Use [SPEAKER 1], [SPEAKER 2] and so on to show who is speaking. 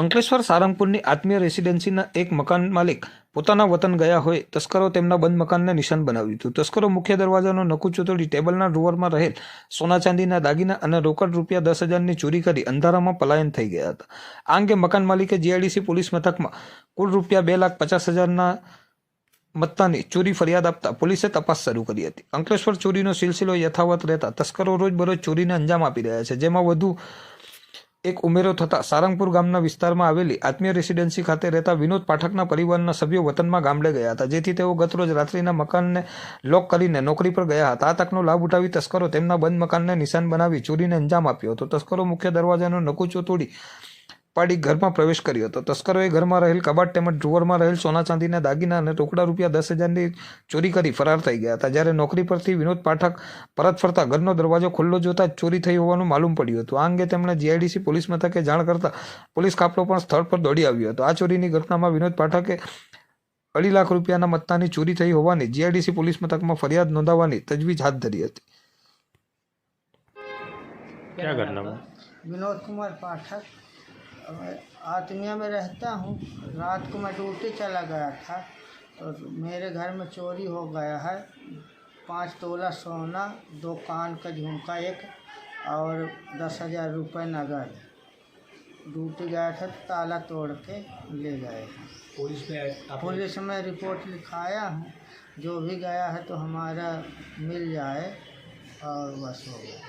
[SPEAKER 1] અંકલેશ્વર સારંગપુરની આત્મીય રેસિડેન્સીના એક મકાન માલિક પોતાના વતન ગયા હોય તસ્કરો તેમના બંધ મકાનને નિશાન બનાવ્યું હતું. તસ્કરો મુખ્ય દરવાજાનો નકુ ચોતડી ટેબલના ડ્રોવરમાં રહેલ સોના ચાંદીના દાગીના અને રોકડ રૂપિયા દસ હજારની ચોરી કરી અંધારામાં પલાયન થઈ ગયા હતા. આ અંગે મકાન માલિકે જીઆઈડીસી પોલીસ મથકમાં કુલ રૂપિયા બે લાખ પચાસ હજારના મત્તાની ચોરી ફરિયાદ આપતા પોલીસે તપાસ શરૂ કરી હતી. અંકલેશ્વર ચોરીનો સિલસિલો યથાવત રહેતા તસ્કરો રોજબરોજ ચોરીને અંજામ આપી રહ્યા છે, જેમાં વધુ એક ઉમેરો થતાં સારંગપુર ગામના વિસ્તારમાં આવેલી આત્મીય રેસિડેન્સી ખાતે રહેતા વિનોદ પાઠકના પરિવારના સભ્યો વતનમાં ગામડે ગયા હતા, જેથી તેઓ ગતરોજ રાત્રિના મકાનને લોક કરીને નોકરી પર ગયા હતા. આ તકનો લાભ ઉઠાવી તસ્કરો તેમના બંધ મકાનને નિશાન બનાવી ચોરીને અંજામ આપ્યો હતો. તસ્કરો મુખ્ય દરવાજાનો નકુચો તોડી પાડી ઘરમાં પ્રવેશ કર્યો હતો તસ્કરોએ ઘરમાં રહેલ કબાટ તેમજ ડ્રોવરમાં રહેલ સોના ચાંદીના દાગીના અને રોકડા રૂપિયા દસ હજારની ચોરી કરી ફરાર થઈ ગયા હતા જ્યારે નોકરી પરથી વિનોદ પાઠક પરત ફરતા ઘરનો દરવાજો ખુલ્લો જોતા જ ચોરી થઈ હોવાનું માલુમ પડ્યું હતું આ અંગે તેમણે જીઆઈડીસી પોલીસ મથકે જાણ કરતા પોલીસ કાફલો પણ સ્થળ પર દોડી આવ્યો હતો આ ચોરીની ઘટનામાં વિનોદ પાઠકે અઢી લાખ રૂપિયાના મત્તાની ચોરી થઈ હોવાની જીઆઈડીસી પોલીસ મથકમાં ફરિયાદ નોંધાવવાની તજવીજ હાથ ધરી હતી
[SPEAKER 2] क्या घटना हुआ
[SPEAKER 3] विनोद कुमार पाठक मैं आत्मीय में रहता हूँ। रात को मैं ड्यूटी चला गया था और मेरे घर में चोरी हो गया है। पाँच तोला सोना दो कान का झुमका एक और दस हज़ार रुपये नगद। ड्यूटी गया था ताला तोड़ के ले गए।
[SPEAKER 2] पुलिस में
[SPEAKER 3] पुलिस में रिपोर्ट लिखाया हूँ। जो भी गया है तो हमारा मिल जाए और बस हो गया।